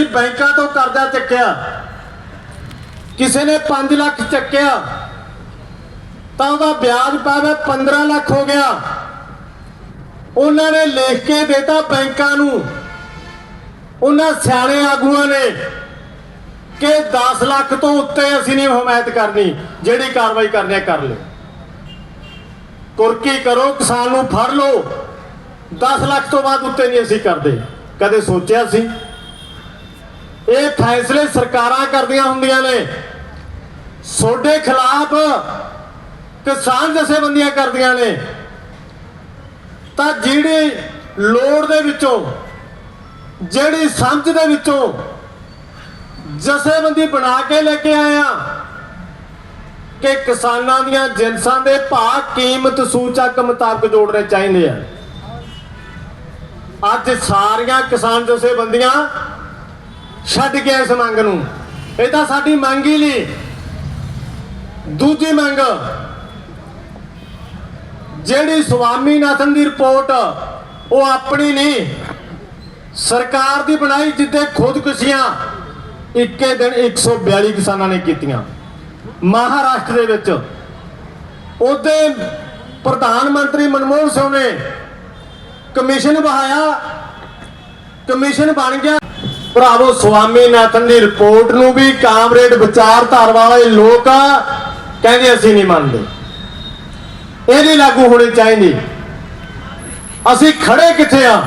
ਅਸੀਂ ਬੈਂਕਾਂ ਤੋਂ ਕਰਜ਼ਾ ਚੱਕਿਆ। ਕਿਸੇ ਨੇ 5 ਲੱਖ ਚੱਕਿਆ। ਤਾਂ ਉਹਦਾ ਵਿਆਜ ਪਾਵੇ 15 ਲੱਖ ਹੋ ਗਿਆ। ਉਹਨਾਂ ਨੇ ਲਿਖ ਕੇ ਦਿੱਤਾ ਬੈਂਕਾਂ ਨੂੰ। ਉਹਨਾਂ ਸਿਆਣੇ ਆਗੂਆਂ ਨੇ ਕਿ 10 ਲੱਖ ਤੋਂ ਉੱਤੇ ਅਸੀਂ ਨਹੀਂ ਹਮਾਇਤ ਕਰਨੀ। ਜਿਹੜੀ ਕਾਰਵਾਈ ਕਰਨੀ ਹੈ ਕਰ ਲਓ। ਕੁਰਕੀ ਕਰੋ, ਕਿਸਾਨ ਨੂੰ ਫੜ ਲਓ। 10 ਲੱਖ ਤੋਂ ਬਾਅਦ ਉੱਤੇ ਨਹੀਂ ਅਸੀਂ ਕਰਦੇ। ਕਦੇ ਸੋਚਿਆ ਸੀ? ਇਹ ਫੈਸਲੇ ਸਰਕਾਰਾਂ ਕਰਦੀਆਂ ਹੁੰਦੀਆਂ ਨੇ। ਸੋਡੇ ਖਿਲਾਫ ਕਿਸਾਨ ਜਥੇਬੰਦੀਆਂ ਕਰਦੀਆਂ ਨੇ। ਤਾਂ ਜਿਹੜੀ ਲੋੜ ਦੇ ਵਿੱਚੋਂ, ਜਿਹੜੀ ਸਮਝ ਦੇ ਵਿੱਚੋਂ ਜਥੇਬੰਦੀ ਬਣਾ ਕੇ ਲੈ ਕੇ ਆਇਆ ਕਿ ਕਿਸਾਨਾਂ ਦੀਆਂ ਜਿੰਸਾਂ ਦੇ ਭਾਅ ਕੀਮਤ ਸੂਚਕ ਮੁਤਾਬਕ ਜੋੜਨੇ ਚਾਹੀਦੇ ਆ। ਅੱਜ ਸਾਰੀਆਂ ਕਿਸਾਨ ਜਥੇਬੰਦੀਆਂ ਛੱਡ ਗਿਆ ਇਸ ਮੰਗ ਨੂੰ। ਇਹ ਤਾਂ ਸਾਡੀ ਮੰਗ ਹੀ ਨਹੀਂ। ਦੂਜੀ ਮੰਗ, ਜਿਹੜੀ ਸੁਆਮੀਨਾਥਨ ਦੀ ਰਿਪੋਰਟ, ਉਹ ਆਪਣੀ ਨਹੀਂ। ਸਰਕਾਰ ਦੀ ਬਣਾਈ ਜਿੱਦੇ ਖੁਦਕੁਸ਼ੀਆਂ, ਇੱਕੇ ਦਿਨ 142 ਕਿਸਾਨਾਂ ਨੇ ਕੀਤੀਆਂ। ਮਹਾਰਾਸ਼ਟਰ ਦੇ ਵਿੱਚ। ਉਹਦੇ ਪ੍ਰਧਾਨ ਮੰਤਰੀ ਮਨਮੋਹਨ ਸਿੰਘ ਨੇ ਕਮਿਸ਼ਨ ਬਹਾਇਆ। ਕਮਿਸ਼ਨ ਬਣ ਗਿਆ। ਭਰਾਵੋ, ਸਵਾਮੀਨਾਥਨ ਦੀ ਰਿਪੋਰਟ ਨੂੰ ਵੀ ਕਾਮਰੇਡ ਵਿਚਾਰਧਾਰ ਵਾਲੇ ਲੋਕ ਕਹਿੰਦੇ ਅਸੀਂ ਨਹੀਂ ਮੰਨਦੇ। ਇਹ ਨਹੀਂ ਲਾਗੂ ਹੋਣੀ ਚਾਹੀਦੀ। ਅਸੀਂ ਖੜੇ ਕਿੱਥੇ ਆ?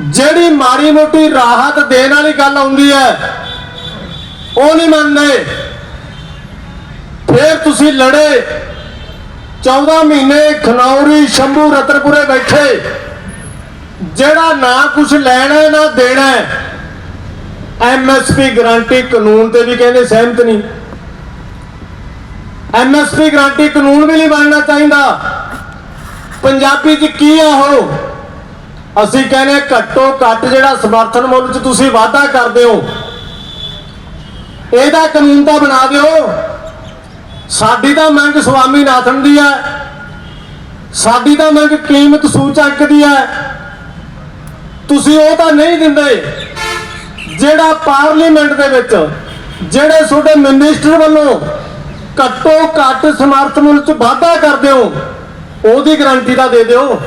ਜਿਹੜੀ ਮਾੜੀ ਮੋਟੀ ਰਾਹਤ ਦੇਣ ਵਾਲੀ ਗੱਲ ਆਉਂਦੀ ਹੈ, ਉਹ ਨਹੀਂ ਮੰਨਦੇ। ਫਿਰ ਤੁਸੀਂ ਲੜੇ। 14 ਮਹੀਨੇ ਖਨੌਰੀ, ਸ਼ੰਭੂ, ਰਤਨਪੁਰੇ ਬੈਠੇ। ਜਿਹੜਾ ਨਾ ਕੁਝ ਲੈਣਾ ਹੈ, ਨਾ ਦੇਣਾ ਐਮਐਸਪੀ ਗਾਰੰਟੀ ਕਾਨੂੰਨ ਤੇ ਵੀ ਕਹਿੰਦੇ ਸਹਿਮਤ ਨਹੀਂ। ਐਮਐਸਪੀ ਗਾਰੰਟੀ ਕਾਨੂੰਨ ਵੀ ਨਹੀਂ ਬਣਨਾ ਚਾਹੀਦਾ। ਪੰਜਾਬੀ ਚ ਕੀ ਆ ਉਹ? ਅਸੀਂ ਕਹਿੰਦੇ ਘੱਟੋ ਘੱਟ ਜਿਹੜਾ ਸਮਰਥਨ ਮੁੱਲ ਚ ਤੁਸੀਂ ਵਾਅਦਾ ਕਰਦੇ ਹੋ ਇਹਦਾ ਕਾਨੂੰਨ ਤਾਂ ਬਣਾ ਦਿਓ। ਸਾਡੀ ਤਾਂ ਮੰਗ ਸੁਆਮੀਨਾਥਨ ਦੀ ਹੈ ਸਾਡੀ ਤਾਂ ਮੰਗ ਕੀਮਤ ਸੂਚਕ ਦੀ ਹੈ ਤੁਸੀਂ ਉਹ ਤਾਂ ਨਹੀਂ ਦਿੰਦੇ ਜਿਹੜਾ ਪਾਰਲੀਮੈਂਟ ਦੇ ਵਿੱਚ ਜਿਹੜੇ ਤੁਹਾਡੇ ਮਿਨਿਸਟਰ ਵੱਲੋਂ ਘੱਟੋ ਘੱਟ ਸਮਰਥਨ ਮੁੱਲ ਚ ਵਾਧਾ ਕਰਦੇ ਹੋ, ਉਹਦੀ ਗਰੰਟੀ ਤਾਂ ਦੇ ਦਿਓ।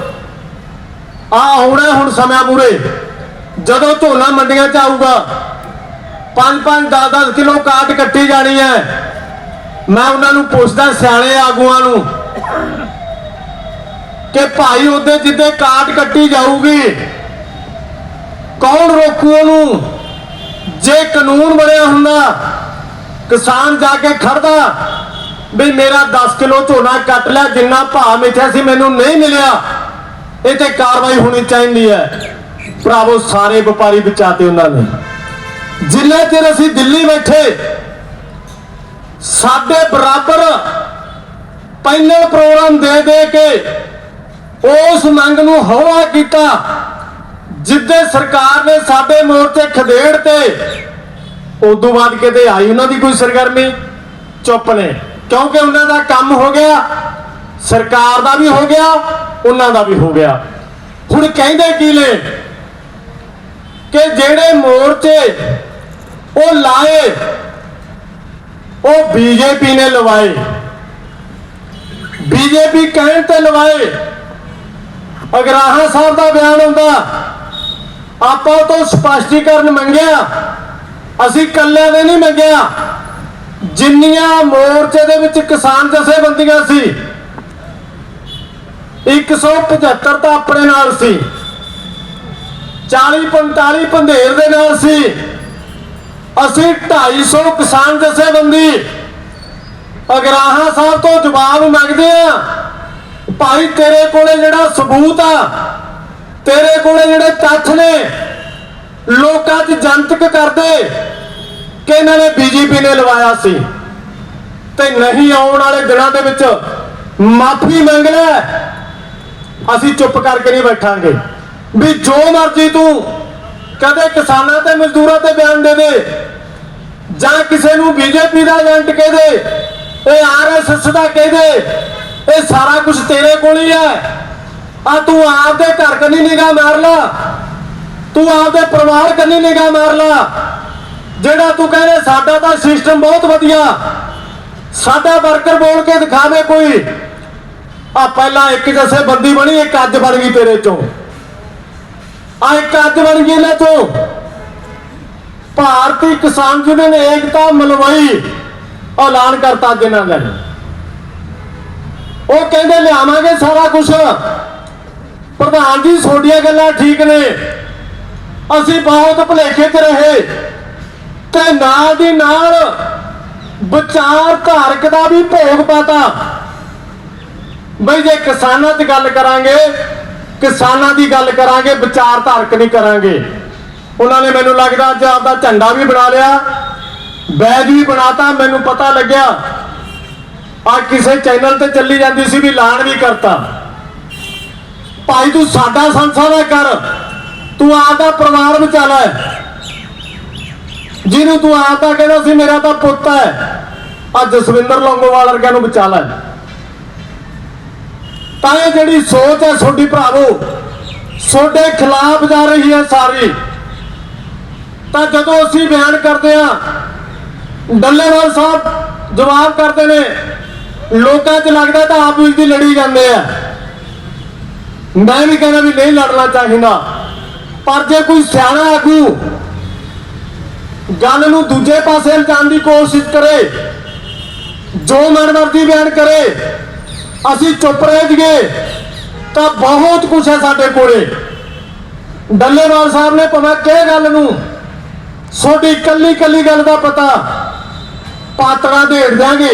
ਆ ਆਉਣਾ ਹੁਣ ਸਮਾਂ ਪੂਰੇ। ਜਦੋਂ ਝੋਨਾ ਮੰਡੀਆਂ 'ਚ ਆਊਗਾ 5-5 10-10 ਕਿਲੋ ਕਾਟ ਕੱਟੀ ਜਾਣੀ ਹੈ। ਮੈਂ ਉਹਨਾਂ ਨੂੰ ਪੁੱਛਦਾ, ਸਿਆਣੇ ਆਗੂਆਂ ਨੂੰ, ਕਿ ਭਾਈ ਉਹਦੇ ਜਿੱਦੇ ਕਾਟ ਕੱਟੀ ਜਾਊਗੀ ਕੌਣ ਰੋਕੂ ਉਹਨੂੰ? ਜੇ ਕਾਨੂੰਨ ਬਣਿਆ ਹੁੰਦਾ, ਕਿਸਾਨ ਜਾ ਕੇ ਖੜਦਾ, ਵੀ ਮੇਰਾ 10 ਕਿਲੋ ਝੋਨਾ ਕੱਟ ਲਿਆ, ਜਿੰਨਾ ਭਾਅ ਮਿੱਥਿਆ ਸੀ ਮੈਨੂੰ ਨਹੀਂ ਮਿਲਿਆ, ਇਹ ਤੇ ਕਾਰਵਾਈ ਹੋਣੀ ਚਾਹੀਦੀ ਹੈ। ਭਰਾਵੋ, ਸਾਰੇ ਵਪਾਰੀ ਬਚਾਤੇ ਉਹਨਾਂ ਨੇ। ਜਿੰਨਾ ਚਿਰ ਅਸੀਂ ਦਿੱਲੀ ਬੈਠੇ, ਸਾਡੇ ਬਰਾਬਰ ਪੈਨਲ ਪ੍ਰੋਗਰਾਮ ਦੇ ਦੇ ਕੇ ਉਸ ਮੰਗ ਨੂੰ ਹੌਲਾ ਕੀਤਾ ਜਿੱਦੇ ਸਰਕਾਰ ਨੇ ਸਾਡੇ ਮੋਰਚੇ ਖਦੇੜ ਤੇ, ਉਦੋਂ ਬਾਅਦ ਕਿਤੇ ਆਈ ਉਹਨਾਂ ਦੀ ਕੋਈ ਸਰਗਰਮੀ? ਚੁੱਪ ਨੇ। ਕਿਉਂਕਿ ਉਹਨਾਂ ਦਾ ਕੰਮ ਹੋ ਗਿਆ, ਸਰਕਾਰ ਦਾ ਵੀ ਹੋ ਗਿਆ, ਉਹਨਾਂ ਦਾ ਵੀ ਹੋ ਗਿਆ। ਹੁਣ ਕਹਿੰਦੇ ਕੀ ਨੇ? ਕਿ ਜਿਹੜੇ ਮੋਰਚੇ ਉਹ ਲਾਏ, ਉਹ ਬੀਜੇਪੀ ਨੇ ਲਵਾਏ। ਬੀਜੇਪੀ ਕਹਿਣ ਤੇ ਲਵਾਏ। ਅਗਰਾਹਾਂ ਸਾਹਿਬ ਦਾ ਬਿਆਨ ਹੁੰਦਾ ਆਪਾਂ ਤੋਂ ਸਪਸ਼ਟੀਕਰਨ ਮੰਗਿਆ। ਅਸੀਂ ਕੱਲਿਆਂ ਨੇ ਨਹੀਂ ਮੰਗਿਆ। ਜਿੰਨੀਆਂ ਮੋਰਚੇ ਦੇ ਵਿੱਚ ਕਿਸਾਨ ਜਥੇਬੰਦੀਆਂ ਸੀ 175 ਤਾਂ ਆਪਣੇ ਨਾਲ ਸੀ। 40 45 ਪੰਧੇਰ ਦੇ ਨਾਲ ਸੀ। ਅਸੀਂ 250 ਕਿਸਾਨ ਜਥੇਬੰਦੀ, ਅਗਰਾਹਾਂ ਸਾਹਿਬ ਤੋਂ ਜਵਾਬ ਮੰਗਦੇ ਆ ਭਾਈ ਤੇਰੇ ਕੋਲੇ ਜਿਹੜਾ ਸਬੂਤ ਆ ਤੇਰੇ ਕੋਲੇ ਜਿਹੜੇ ਤੱਥ ਨੇ, ਲੋਕਾਂ 'ਚ ਜਨਤਕ ਕਰਦੇ ਕਿ ਇਹਨਾਂ ਨੇ ਬੀਜੇਪੀ ਨੇ ਲਵਾਇਆ ਸੀ। ਤੇ ਨਹੀਂ ਆਉਣ ਵਾਲੇ ਦਿਨਾਂ ਦੇ ਵਿੱਚ ਮਾਫੀ ਮੰਗ ਲੈ। ਅਸੀਂ ਚੁੱਪ ਕਰਕੇ ਨਹੀਂ ਬੈਠਾਂਗੇ। ਵੀ ਜੋ ਮਰਜ਼ੀ ਤੂੰ ਕਦੇ ਕਿਸਾਨਾਂ ਤੇ ਮਜ਼ਦੂਰਾਂ ਤੇ ਬਿਆਨ ਦੇ ਦੇ, ਜਾਂ ਕਿਸੇ ਨੂੰ ਬੀਜੇਪੀ ਦਾ ਏਜੰਟ ਕਹਿ ਦੇ, ਇਹ ਆਰਐਸਐਸ ਦਾ ਕਹਿ ਦੇ, ਇਹ ਸਾਰਾ ਕੁਝ ਤੇਰੇ ਕੋਲ ਹੀ ਹੈ। ਆ ਤੂੰ ਆਪਦੇ ਘਰ ਕੰਨੀ ਨਿਗਾਹ ਮਾਰ ਲਾ। ਤੂੰ ਆਪਦੇ ਪਰਿਵਾਰ ਕੰਨੀ ਨਿਗਾਹ ਮਾਰ ਲਾ। ਜਿਹੜਾ ਤੂੰ ਕਹਿੰਦੇ, ਸਾਡਾ ਤਾਂ ਸਿਸਟਮ ਬਹੁਤ ਵਧੀਆ। ਸਾਡਾ ਵਰਕਰ ਬੋਲ ਕੇ ਦਿਖਾਵੇ ਕੋਈ। ਆ ਪਹਿਲਾਂ ਇੱਕ ਜਸੇ ਬੰਦੀ ਬਣੀ, ਇੱਕ ਅੱਜ ਬਣ ਗਈ ਤੇਰੇ ਚੋਂ। ਆ ਇੱਕ ਅੱਜ ਬਣ ਗਈ ਲੈ ਚੋਂ। ਭਾਰਤੀ ਕਿਸਾਨ ਯੂਨੀਅਨ ਏਕਤਾ ਮਲਵਈ ਐਲਾਨ ਕਰਤਾ ਅੱਜ ਇਹਨਾਂ ਨੇ ਉਹ ਕਹਿੰਦੇ, ਲਿਆਵਾਂਗੇ ਸਾਰਾ ਕੁਝ ਪ੍ਰਧਾਨ ਜੀ, ਤੁਹਾਡੀਆਂ ਗੱਲਾਂ ਠੀਕ ਨੇ। ਅਸੀਂ ਬਹੁਤ ਭੁਲੇਖੇ 'ਚ ਰਹੇ। ਤੇ ਨਾਲ ਦੀ ਨਾਲ ਵਿਚਾਰ ਧਾਰਕ ਦਾ ਵੀ ਭੋਗ ਪਾਤਾ। ਬਈ ਜੇ ਕਿਸਾਨਾਂ 'ਚ ਗੱਲ ਕਰਾਂਗੇ, ਕਿਸਾਨਾਂ ਦੀ ਗੱਲ ਕਰਾਂਗੇ, ਵਿਚਾਰ ਧਾਰਕ ਨਹੀਂ ਕਰਾਂਗੇ। ਉਹਨਾਂ ਨੇ ਮੈਨੂੰ ਲੱਗਦਾ ਅੱਜ ਆਪਦਾ ਝੰਡਾ ਵੀ ਬਣਾ ਲਿਆ, ਬੈਜ ਵੀ ਬਣਾਤਾ, ਮੈਨੂੰ ਪਤਾ ਲੱਗਿਆ। ਆ ਕਿਸੇ ਚੈਨਲ ਤੇ ਚੱਲੀ ਜਾਂਦੀ ਸੀ ਵੀ ਐਲਾਨ ਵੀ ਕਰਤਾ। ਭਾਈ ਤੂੰ ਸਾਡਾ ਸੰਸਾਰ ਕਰ। ਤੂੰ ਆਪਦਾ ਪਰਿਵਾਰ ਬਚਾ ਲੈ ਜਿਹਨੂੰ ਤੂੰ ਆਪਦਾ ਕਹਿੰਦਾ ਸੀ, ਮੇਰਾ ਤਾਂ ਪੁੱਤ ਹੈ। ਆ ਜਸਵਿੰਦਰ ਲੌਂਗੋਵਾਲ ਵਰਗਿਆਂ ਨੂੰ ਬਚਾ ਲੈ। ਤਾਂ ਇਹ ਜਿਹੜੀ ਸੋਚ ਹੈ ਤੁਹਾਡੀ ਭਰਾਵੋ, ਤੁਹਾਡੇ ਖਿਲਾਫ ਜਾ ਰਹੀ ਹੈ ਸਾਰੀ। ਤਾਂ ਜਦੋਂ ਅਸੀਂ ਬਿਆਨ ਕਰਦੇ ਆ ਡੱਲੇਵਾਲ ਸਾਹਿਬ ਜਵਾਬ ਕਰਦੇ ਨੇ, ਲੋਕਾਂ 'ਚ ਲੱਗਦਾ ਤਾਂ ਆਪ ਵਿੱਚ ਦੀ ਲੜੀ ਜਾਂਦੇ ਆ। ਮੈਂ ਵੀ ਕਹਿੰਦਾ ਵੀ ਨਹੀਂ ਲੜਨਾ ਚਾਹੀਦਾ। ਪਰ ਜੇ ਕੋਈ ਸਿਆਣਾ ਆਗੂ ਗੱਲ ਨੂੰ ਦੂਜੇ ਪਾਸੇ ਲਿਜਾਣ ਦੀ ਕੋਸ਼ਿਸ਼ ਕਰੇ, ਜੋ ਮਨਮਰਜ਼ੀ ਬਿਆਨ ਕਰੇ, ਅਸੀਂ ਚੁੱਪ ਰਹਿ ਜੀਏ ਤਾਂ ਬਹੁਤ ਕੁਝ ਹੈ ਸਾਡੇ ਕੋਲੇ। ਡੱਲੇਵਾਲ ਸਾਹਿਬ ਨੇ ਭਾਵੇਂ ਕਿਹ ਗੱਲ ਨੂੰ, ਤੁਹਾਡੀ ਕੱਲੀ ਕੱਲੀ ਗੱਲ ਦਾ ਪਤਾ ਪਾਤੜਾ ਢੇੜ ਦਿਆਂਗੇ,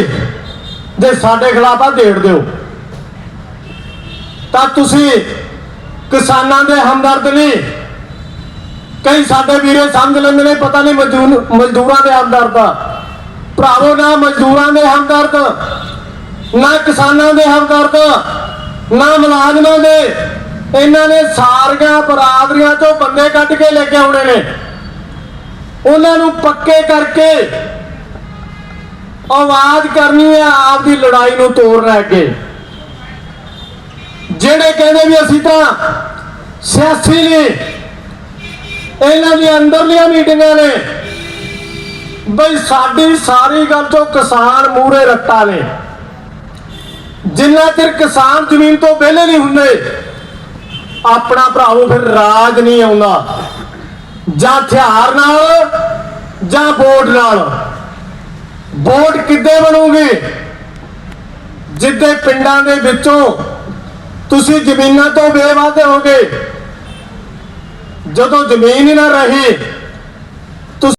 ਜੇ ਸਾਡੇ ਖਿਲਾਫ ਆ ਢੇੜ ਦਿਓ। ਤਾਂ ਤੁਸੀਂ ਕਿਸਾਨਾਂ ਦੇ ਹਮਦਰਦ ਨਹੀਂ। ਕਈ ਸਾਡੇ ਵੀਰੇ ਸਮਝ ਲੈਂਦੇ ਨੇ, ਪਤਾ ਨਹੀਂ ਮਜ਼ਦੂਰ ਮਜ਼ਦੂਰਾਂ ਦੇ ਹਮਦਰਦ। ਆ ਭਰਾਵੋ, ਨਾ ਮਜ਼ਦੂਰਾਂ ਦੇ ਹਮਦਰਦ, ਨਾ ਕਿਸਾਨਾਂ ਦੇ ਹਮਦਰਦ, ਨਾ ਮੁਲਾਜ਼ਮਾਂ ਦੇ। ਇਹਨਾਂ ਨੇ ਸਾਰੀਆਂ ਬਰਾਦਰੀਆਂ ਤੋਂ ਬੰਦੇ ਕੱਢ ਕੇ ਲੈ ਕੇ ਆਉਣੇ ਨੇ। ਉਹਨਾਂ ਨੂੰ ਪੱਕੇ ਕਰਕੇ ਆਵਾਜ਼ ਕਰਨੀ ਹੈ ਆਪ ਦੀ ਲੜਾਈ ਨੂੰ ਤੋੜਨਾ ਅੱਗੇ ਜਿਹੜੇ ਕਹਿੰਦੇ ਵੀ ਅਸੀਂ ਤਾਂ ਸਿਆਸੀ ਨੇ, ਇਹਨਾਂ ਦੀਆਂ ਅੰਦਰਲੀਆਂ ਮੀਟਿੰਗਾਂ ਨੇ, ਬਈ ਸਾਡੀ ਸਾਰੀ ਗੱਲ ਤੋਂ ਕਿਸਾਨ ਮੂਰੇ ਰੱਟਾ ਨੇ। ਜਿੰਨਾ ਚਿਰ ਕਿਸਾਨ ਜ਼ਮੀਨ ਤੋਂ ਵਿਹਲੇ ਨਹੀਂ ਹੁੰਦੇ, ਆਪਣਾ ਭਰਾਵੋ ਫਿਰ ਰਾਜ ਨਹੀਂ ਆਉਂਦਾ। ਜਾਂ ਹਥਿਆਰ ਨਾਲ, ਜਾਂ ਵੋਟ ਨਾਲ। ਵੋਟ ਕਿੱਦੇ ਬਣੂਗੀ? ਜਿੱਦੇ ਪਿੰਡਾਂ ਦੇ ਵਿੱਚੋਂ ਤੁਸੀਂ ਜ਼ਮੀਨਾਂ ਤੋਂ ਬੇਵਾਦੇ ਹੋਗੇ। ਜਦੋਂ ਜ਼ਮੀਨ ਹੀ ਨਾ ਰਹੀ